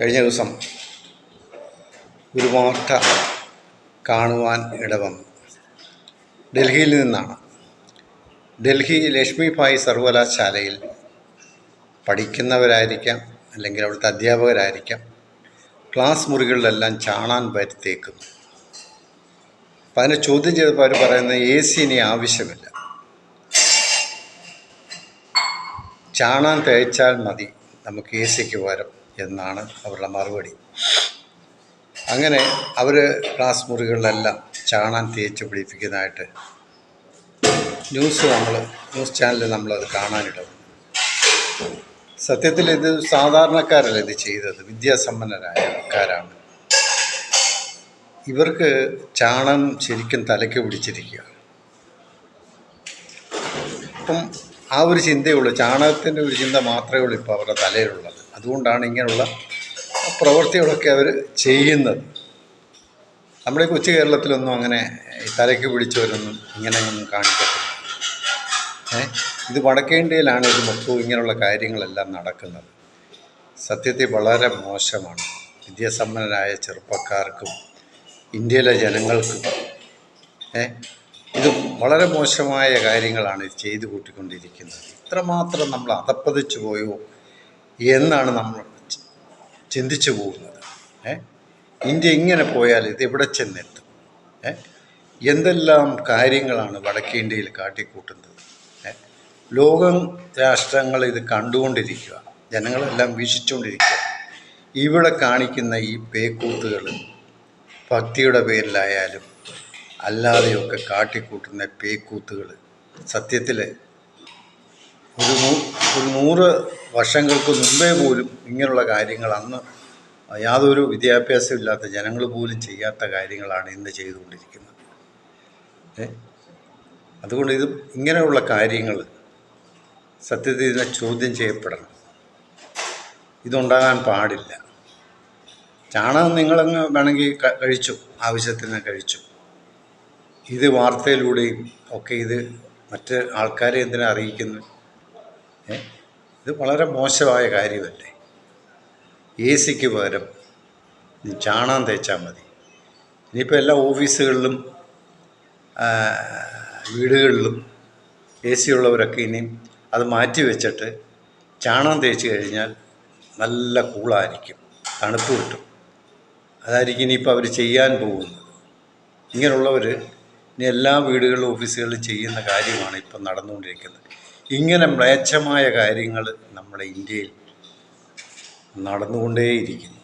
കഴിഞ്ഞ ദിവസം ഒരു വാർത്ത കാണുവാൻ ഇടവന്നു. ഡൽഹിയിൽ നിന്നാണ്. ഡൽഹി ലക്ഷ്മിഭായ് സർവകലാശാലയിൽ പഠിക്കുന്നവരായിരിക്കാം അല്ലെങ്കിൽ അവിടുത്തെ അധ്യാപകരായിരിക്കാം. ക്ലാസ് മുറികളിലെല്ലാം ചാണാൻ വരുത്തേക്കും അപ്പം അതിനെ ചോദ്യം ചെയ്തപ്പോൾ അവർ പറയുന്നത് എ സി ഇനി ആവശ്യമില്ല. ചാണാൻ തേച്ചാൽ മതി നമുക്ക് എ സിക്ക് പകരം എന്നാണ് അവരുടെ മറുപടി. അങ്ങനെ അവർ ക്ലാസ് മുറികളിലെല്ലാം ചാണാൻ തേച്ച് പിടിപ്പിക്കുന്നതായിട്ട് ന്യൂസ് നമ്മൾ ന്യൂസ് ചാനലിൽ നമ്മളത് കാണാനിടും സത്യത്തിൽ ഇത് സാധാരണക്കാരല്ല ഇത് ചെയ്തത്? വിദ്യാസമ്പന്നരായ ആൾക്കാരാണ്. ഇവർക്ക് ചാണം ശരിക്കും തലയ്ക്ക് പിടിച്ചിരിക്കുക. അപ്പം ആ ഒരു ചിന്തയുള്ളൂ ചാണകത്തിന്റെ ഒരു ചിന്ത മാത്രമേ ഉള്ളൂ ഇപ്പോൾ അവരുടെ തലയിലുള്ളത്. അതുകൊണ്ടാണ് ഇങ്ങനെയുള്ള പ്രവൃത്തികളൊക്കെ അവർ ചെയ്യുന്നത്. നമ്മുടെ കൊച്ചു കേരളത്തിലൊന്നും അങ്ങനെ തലയ്ക്ക് പിടിച്ചവരൊന്നും ഇങ്ങനെയൊന്നും കാണിക്കത്തില്ല. ഏ? ഇത് വടക്കേ ഇന്ത്യയിലാണ് ഇത് മൊത്തവും ഇങ്ങനെയുള്ള കാര്യങ്ങളെല്ലാം നടക്കുന്നത്. സത്യത്തിൽ വളരെ മോശമാണ്. വിദ്യാസമ്പന്നരായ ചെറുപ്പക്കാർക്കും ഇന്ത്യയിലെ ജനങ്ങൾക്കും ഏ? ഇത് വളരെ മോശമായ കാര്യങ്ങളാണ് ഇത് ചെയ്തു കൂട്ടിക്കൊണ്ടിരിക്കുന്നത് ഇത്രമാത്രം നമ്മൾ അതപ്പതിച്ചു പോയോ? എന്നാണ് നമ്മൾ ചിന്തിച്ചു പോകുന്നത്. ഇന്ത്യ ഇങ്ങനെ പോയാൽ ഇത് എവിടെ ചെന്നെത്തും? എന്തെല്ലാം കാര്യങ്ങളാണ് വടക്കേ ഇന്ത്യയിൽ കാട്ടിക്കൂട്ടുന്നത്? ലോകം രാഷ്ട്രങ്ങൾ ഇത് കണ്ടുകൊണ്ടിരിക്കുക. ജനങ്ങളെല്ലാം വീക്ഷിച്ചുകൊണ്ടിരിക്കുക. ഇവിടെ കാണിക്കുന്ന ഈ പേക്കൂത്തുകൾ ഭക്തിയുടെ പേരിലായാലും അല്ലാതെയൊക്കെ കാട്ടിക്കൂട്ടുന്ന പേക്കൂത്തുകൾ സത്യത്തിൽ ഒരു ഒരു നൂറ് വർഷങ്ങൾക്ക് മുമ്പേ പോലും ഇങ്ങനെയുള്ള കാര്യങ്ങൾ അന്ന് യാതൊരു വിദ്യാഭ്യാസമില്ലാത്ത ജനങ്ങൾ പോലും ചെയ്യാത്ത കാര്യങ്ങളാണ് ഇന്ന് ചെയ്തുകൊണ്ടിരിക്കുന്നത്. അതുകൊണ്ട് ഇത് ഇങ്ങനെയുള്ള കാര്യങ്ങൾ സത്യത്തിൽ ഇതിനെ ചോദ്യം ചെയ്യപ്പെടണം. ഇതുണ്ടാകാൻ പാടില്ല. ചാണകം നിങ്ങളങ്ങ് വേണമെങ്കിൽ കഴിച്ചു ആവശ്യത്തിന് കഴിച്ചു. ഇത് വാർത്തയിലൂടെയും ഒക്കെ ഇത് മറ്റ് ആൾക്കാരെ എന്തിനാ അറിയിക്കുന്നു ഇത് വളരെ മോശമായ കാര്യമല്ലേ? എ സിക്ക് പകരം നീ ചാണകം തേച്ചാൽ മതി. ഇനിയിപ്പോൾ എല്ലാ ഓഫീസുകളിലും വീടുകളിലും എ സി ഉള്ളവരൊക്കെ ഇനിയും അത് മാറ്റി വെച്ചിട്ട് ചാണാൻ തേച്ച് കഴിഞ്ഞാൽ നല്ല കൂളായിരിക്കും. തണുപ്പ് കിട്ടും. അതായിരിക്കും ഇനിയിപ്പോൾ അവർ ചെയ്യാൻ പോകുന്നത്. ഇങ്ങനെയുള്ളവർ ഇനി എല്ലാ വീടുകളിലും ഓഫീസുകളിലും ചെയ്യുന്ന കാര്യമാണ് ഇപ്പം നടന്നുകൊണ്ടിരിക്കുന്നത്. ഇങ്ങനെ മ്ലേച്ഛമായ കാര്യങ്ങൾ നമ്മുടെ ഇന്ത്യയിൽ നടന്നുകൊണ്ടേയിരിക്കുന്നു.